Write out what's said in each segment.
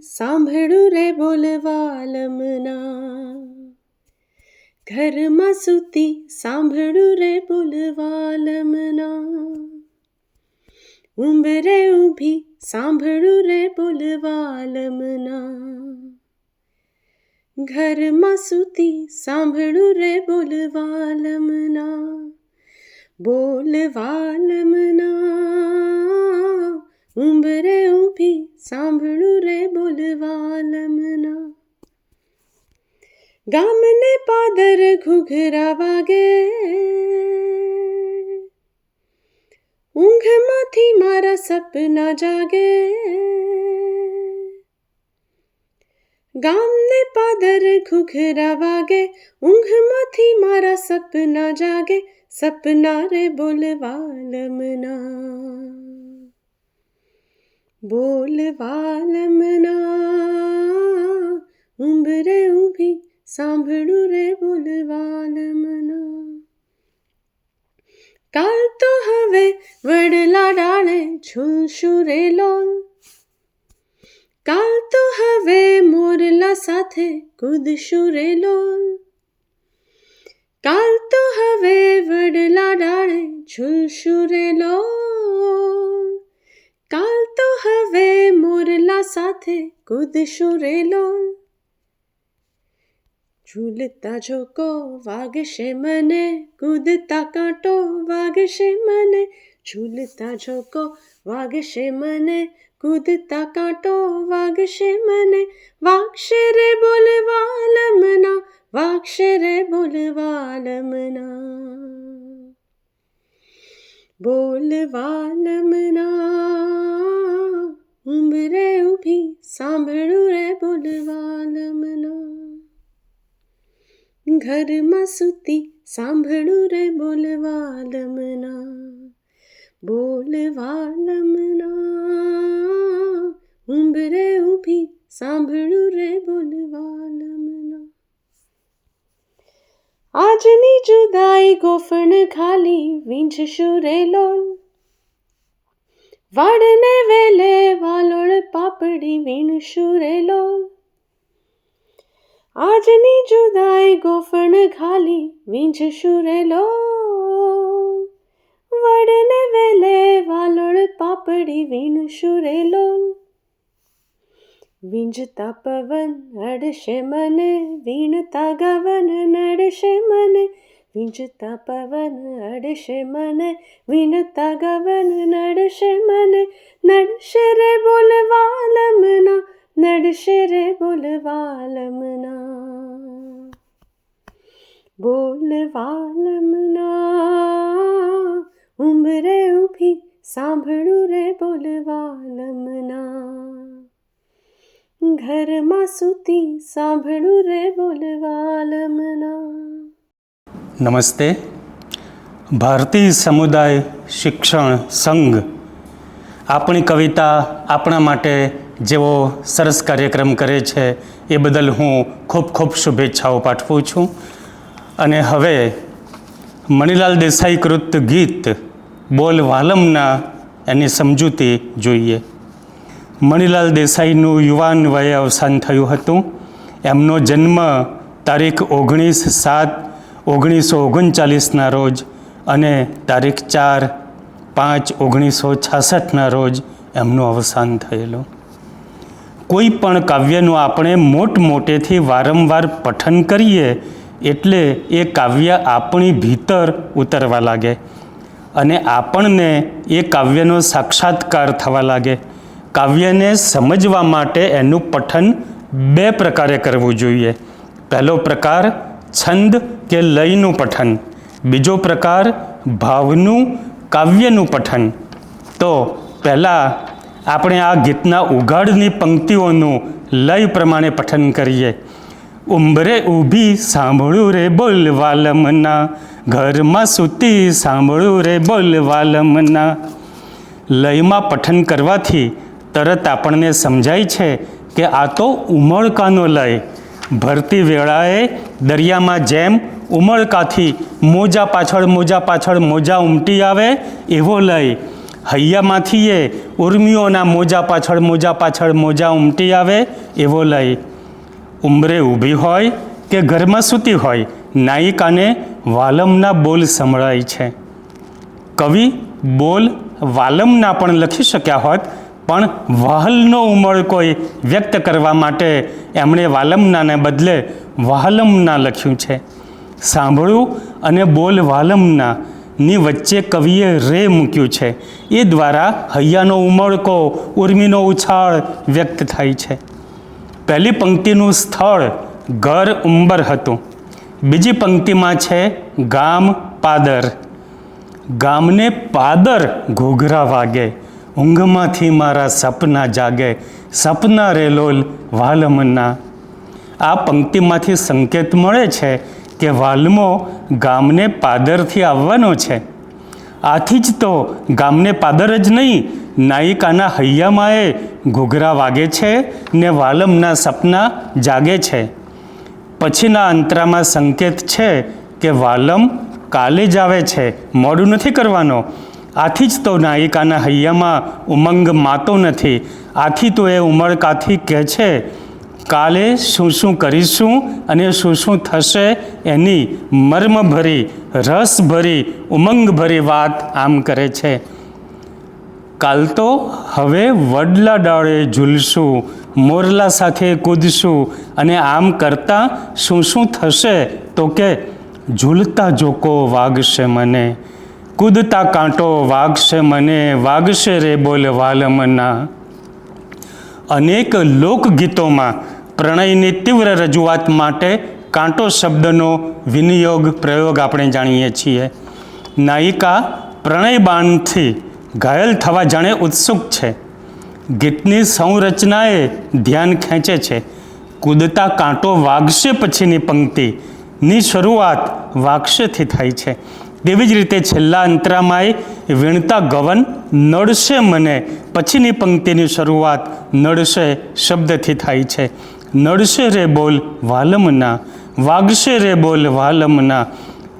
સાંભળું રે બોલવા લમના ઘરમાં સુતી સાંભળું રે બોલવા લમના ઉંબરે ઊભી સાંભળું રે બોલવા લમના ઘરમાં સુતી સાંભળું રે બોલવાલમના બોલવાલમના ઉંબરે સાંભળું રે બોલવાલમના ગામને પાદર ઘૂઘરા વાગે. ઊંઘમાંથી મારા સપના જાગે. ગામને પાદર ઘૂઘરા વાગે. ઊંઘમાંથી મારા સપના જાગે. સપના રે બોલવાલમના બોલવાલમના ઉંબરે ઊભી સાંભળું રે બોલવાલમના કાલ તો હવે વડલા ડાળે ઝૂલશું રે લોલ કાલ તો હવે મોરલા સાથે કૂદશું રે લોલ કાલ તો હવે વડલા ડાળે ઝૂલશું રે લોલ કાલ તો હવે મોરલા સાથે કૂદશું રેલો ઝૂલતા ઝોકો વાગશે મને, કૂદતા કાંટો વાગશે મને. ઝૂલતા ઝોકો વાગશે મને, કૂદતા કાંટો વાગશે મને. વાગશે રે બોલવાલમના વાગશે રે બોલવાલમના બોલવાલમના ઉંબરે ઊભી સાંભળું રે બોલવાલમના ઘરમાં સૂતી સાંભળું રે બોલવાલમના બોલવાલમના ઉંબરે ઊભી સાંભળું રે બોલવાલમના આજની જુદાઈ ગોફણ ખાલી વીંઝશું રે લોલ. વાડને વેલે, વાલોળ પાપડી વીણશું રે લોલ આજની જુદાઈ ગોફણ ખાલી વીંઝશું રે લોલ વડને વેલે, વાલોળ પાપડી વીણશું રે લોલ વીંજતા પવન અડશે મને, વીણતા ગવન નડશે મને. વીંજતા પવન અડશે મને વિનતા ગવન નડશે મને નડશે રે બોલવાલમના નડશે રે બોલવાલમના બોલવાલમના ઉંબરે ઊભી સાંભળું રે બોલવાલમના ઘરમાં સૂતી સાંભળું રે બોલવાલમના નમસ્તે. ભારતીય સમુદાય શિક્ષણ સંઘ આપણી કવિતા આપણા માટે જેવો સરસ કાર્યક્રમ કરે છે એ બદલ હું ખૂબ ખૂબ શુભેચ્છાઓ પાઠવું છું. અને હવે મણિલાલ દેસાઈ કૃત ગીત બોલ વાલમના એની સમજૂતી જોઈએ. મણિલાલ દેસાઈનું યુવાન વયે અવસાન થયું હતું. એમનો જન્મ તારીખ ઓગણીસ સાત ઓગણીસો ઓગણચાલીસના રોજ અને તારીખ ચાર પાંચ ઓગણીસો છાસઠના રોજ એમનું અવસાન થયેલું. કોઈ પણ કાવ્યનું આપણે મોટ મોટેથી વારંવાર પઠન કરીએ એટલે એ કાવ્ય આપણી ભીતર ઉતરવા લાગે અને આપણને એ કાવ્યનો સાક્ષાત્કાર થવા લાગે. કાવ્યને સમજવા માટે એનું પઠન બે પ્રકારે કરવું જોઈએ. પહેલો પ્રકાર છંદ કે લયનું પઠન. બીજો પ્રકાર, ભાવનું, કાવ્યનું પઠન. તો પહેલાં આપણે આ ગીતના ઉઘાડની પંક્તિઓનું લય પ્રમાણે પઠન કરીએ. ઉંબરે ઊભી સાંભળું રે બોલ વાલમના. ઘરમાં સૂતી સાંભળું રે બોલ વાલમના. લયમાં પઠન કરવાથી તરત આપણને સમજાય છે કે આ તો ઉમળકાનો લય. ભરતી વેળાએ દરિયામાં જેમ ઉમળકાથી મોજા પાછળ મોજા પાછળ મોજા ઉમટી આવે, એવો લય. હૈયામાંથી એ ઉર્મિઓના મોજા પાછળ મોજા પાછળ મોજા ઉમટી આવે, એવો લય. ઉંબરે ઊભી હોય કે ઘરમાં સૂતી હોય, નાયિકાને વાલમના બોલ સંભળાય છે. કવિ બોલ વાલમના પણ લખી શક્યા હોત પણ વહલનો ઉમળ કોઈ વ્યક્ત કરવા માટે એમણે વાલમનાને બદલે વાલમના લખ્યું છે. સાંભળ્યું અને બોલ વાલમના ની વચ્ચે કવિએ રે મૂક્યું છે. એ દ્વારા હૈયાનો ઉમળકો ઉર્મિનો ઉછાળ વ્યક્ત થાય છે. પહેલી પંક્તિનું સ્થળ ઘર ઉંબર હતું. બીજી પંક્તિમાં છે ગામ પાદર. ગામને પાદર ઘોઘરા વાગે. ઊંઘમાંથી મારા સપના જાગે, સપના રેલોલ વાલમના. આ પંક્તિમાંથી સંકેત મળે છે કે વાલ્મો ગામને પાદરથી આવવાનો છે. આથી જ તો ગામને પાદર જ નહીં, નાયિકાના હૈયામાં એ ઘૂઘરા વાગે છે ને વાલમના સપના જાગે છે. પછીના અંતરામાં સંકેત છે કે વાલમ કાલે જ આવે છે, મોડું નથી કરવાનો. આથી જ તો નાયિકાના હૈયામાં ઉમંગ માતો નથી. આથી તો એ ઉમળકાથી કહે છે, કાલે શું શું કરીશું અને શું શું થશે એની મર્મભરી, રસભરી, ઉમંગભરી વાત આમ કરે છે. કાલ તો હવે વડલા ડાળે ઝૂલશું, મોરલા સાથે કૂદશું અને આમ કરતાં શું શું થશે તો કે ઝૂલતા જોકો વાગશે મને. કૂદતા કાંટો વાગશે મને, વાગશે રે બોલ વાલમના. અનેક લોકગીતોમાં પ્રણયની તીવ્ર રજૂઆત માટે કાંટો શબ્દનો વિનિયોગ પ્રયોગ આપણે જાણીએ છીએ. નાયિકા પ્રણયબાનથી ઘાયલ થવા જાણે ઉત્સુક છે. ગીતની સંરચનાએ ધ્યાન ખેંચે છે. કૂદતા કાંટો વાગશે પછીની પંક્તિની શરૂઆત વાગશેથી થાય છે. તેવી જ રીતે છેલ્લા અંતરામાંય વીણતા ગવન નડશે મને. પછીની પંક્તિની શરૂઆત નડશે શબ્દથી થાય છે. નડશે રે બોલ વાલમના, વાગશે રે બોલ વાલમના.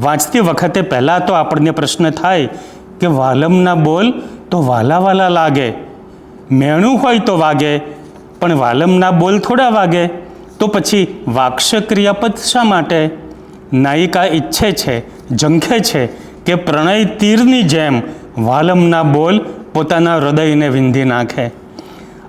વાંચતી વખતે પહેલાં તો આપણને પ્રશ્ન થાય કે વાલમના બોલ તો વાલા વાલા લાગે. મેણું હોય તો વાગે, પણ વાલમના બોલ થોડા વાગે. તો પછી વાક્ષ ક્રિયાપદ શા માટે? નાયિકા ઈચ્છે છે ઝંખે છે કે પ્રણય તીરની જેમ વાલમના બોલ પોતાના હૃદયને વિંધી નાખે.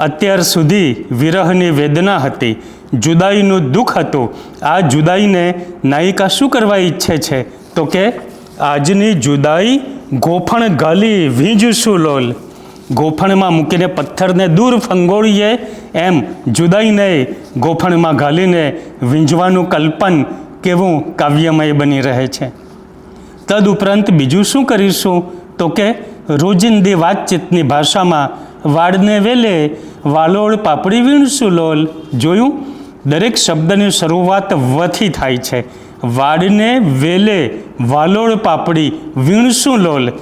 અત્યાર સુધી વિરહની વેદના હતી. જુદાઈનું દુઃખ હતું. આ જુદાઈને નાયિકા શું કરવા ઈચ્છે છે? તો કે, આજની જુદાઈ ગોફણ ગાલી વીંજશું લોલ. ગોફણમાં મૂકીને પથ્થરને દૂર ફંગોળીએ એમ જુદાઈને ગોફણમાં ઘાલીને વીંજવાનું કલ્પન કેવું કાવ્યમય બની રહે છે. તદ ઉપરાંત બીજું શું કરીશું? તો કે રોજિંદી વાતચીતની ભાષામાં વાળને વેલે વાલોળ પાપડી વીણશું લોલ. જોયું? દરેક શબ્દની શરૂઆત વથી થાય છે. વાળને વેલે વાલોળ પાપડી વીણશું લોલ.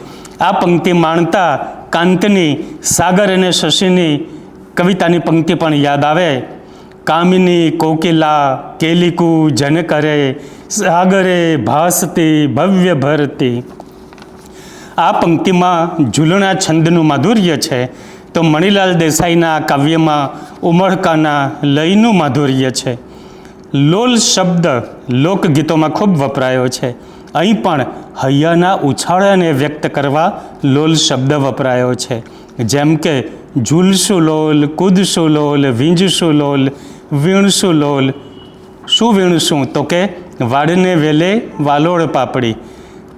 આ પંક્તિ માણતા કાંતની, સાગર અને શશીની કવિતાની પંક્તિ પણ યાદ આવે. કામિની કોકિલા કેલિકુ જન કરે સાગરે ભાસતી ભવ્ય ભરતી. આ પંક્તિમાં ઝૂલણા છંદનું માધુર્ય છે. તો મણિલાલ દેસાઈના કાવ્યમાં ઉમળકાના લયનું માધુર્ય છે. લોલ શબ્દ લોકગીતોમાં ખૂબ વપરાયો છે. અહીં પણ હૈયાના ઉછાળાને વ્યક્ત કરવા લોલ શબ્દ વપરાયો છે. જેમ કે, ઝૂલશું લોલ, કૂદશું લોલ, વીંજશું લોલ વીણશું લોલ. શું વીણશું? તો કે વાડને વેલે વાલોળ પાપડી.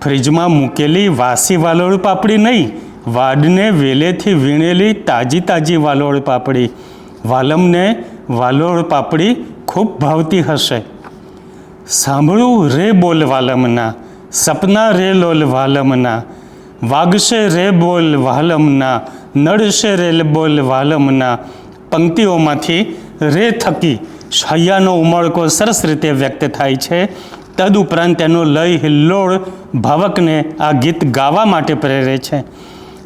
ફ્રીજમાં મૂકેલી વાસી વાલોળ પાપડી નહીં વાડને વેલેથી વીણેલી તાજી તાજી વાલોળ પાપડી. વાલમને વાલોળ પાપડી ખૂબ ભાવતી હશે. સાંભળું રે બોલ વાલમના, સપના રે લોલ વાલમના. વાગશે રે બોલ વાલમના, નડશે રે બોલ વાલમના. પંક્તિઓમાંથી રે થકી શૈયાનો ઉમળકો સરસ રીતે વ્યક્ત થાય છે. તદુપરાંત તેનો લય હિલ્લોળ ભાવકને આ ગીત ગાવા માટે પ્રેરે છે.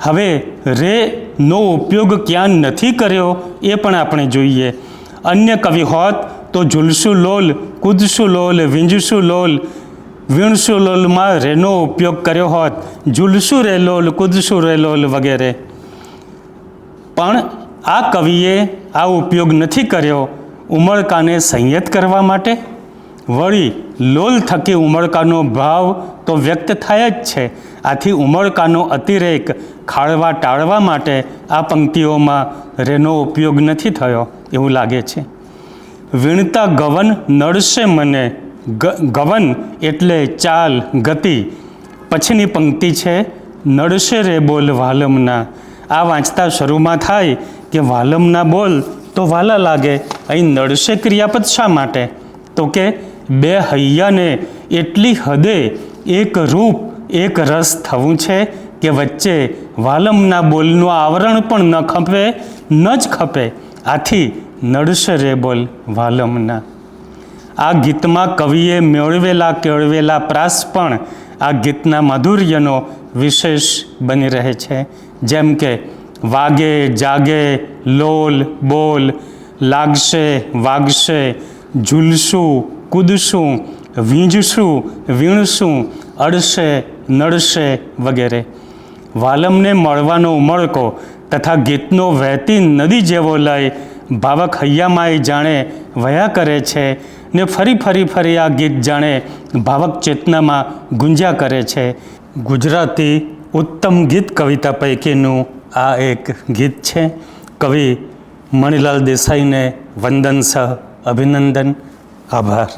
હવે રે નો ઉપયોગ ક્યાં નથી કર્યો એ પણ આપણે જોઈએ. અન્ય કવિ હોત તો ઝૂલશું લોલ કૂદશું લોલ વીંજશું લોલ વીણશું લોલમાં રેનો ઉપયોગ કર્યો હોત. ઝૂલશું રે લોલ કૂદશું રે લોલ વગેરે. પણ આ કવિએ આ ઉપયોગ નથી કર્યો ઉમળકાને સંયત કરવા માટે? વળી લોલ થકી ઉમળકાનો ભાવ તો વ્યક્ત થાય જ છે. આથી ઉમળકાનો અતિરેક ખાળવા ટાળવા માટે આ પંક્તિઓમાં રેનો ઉપયોગ નથી થયો એવું લાગે છે. વીણતા ગવન નડશે મને. ગવન એટલે ચાલ, ગતિ. પછીની પંક્તિ છે, નડશે રે બોલ વાલમના. આ વાંચતા શરૂમાં થાય કે વાલમના બોલ તો વાલા લાગે. અહીં નડશે ક્રિયાપદ શા માટે? તો કે બે હૈયાને એટલી હદે એક રૂપ, એક રસ થવું છે કે વચ્ચે વાલમના બોલનું આવરણ પણ ન ખપે, ન જ ખપે. આથી નડશે રે બોલ વાલમના આ ગીતમાં કવિએ મેળવેલા કેળવેલા પ્રાસ પણ આ ગીતના માધુર્યનો વિશેષ બની રહે છે. જેમ કે વાગે, જાગે, લોલ, બોલ, લાગશે, વાગશે, ઝૂલશું, કૂદશું, વીંજશું, વીણશું, અડશે, નડશે વગેરે. વાલમને મળવાનો ઉમળકો તથા ગીતનો વહેતી નદી જેવો લય ભાવક હૈયામાંય જાણે વયા કરે છે ને ફરી ફરી ફરી આ ગીત જાણે ભાવક ચેતનામાં ગુંજ્યા કરે છે. ગુજરાતી ઉત્તમ ગીત કવિતા પૈકીનું આ એક ગીત છે. કવિ મણિલાલ દેસાઈને વંદન સહ અભિનંદન. આભાર.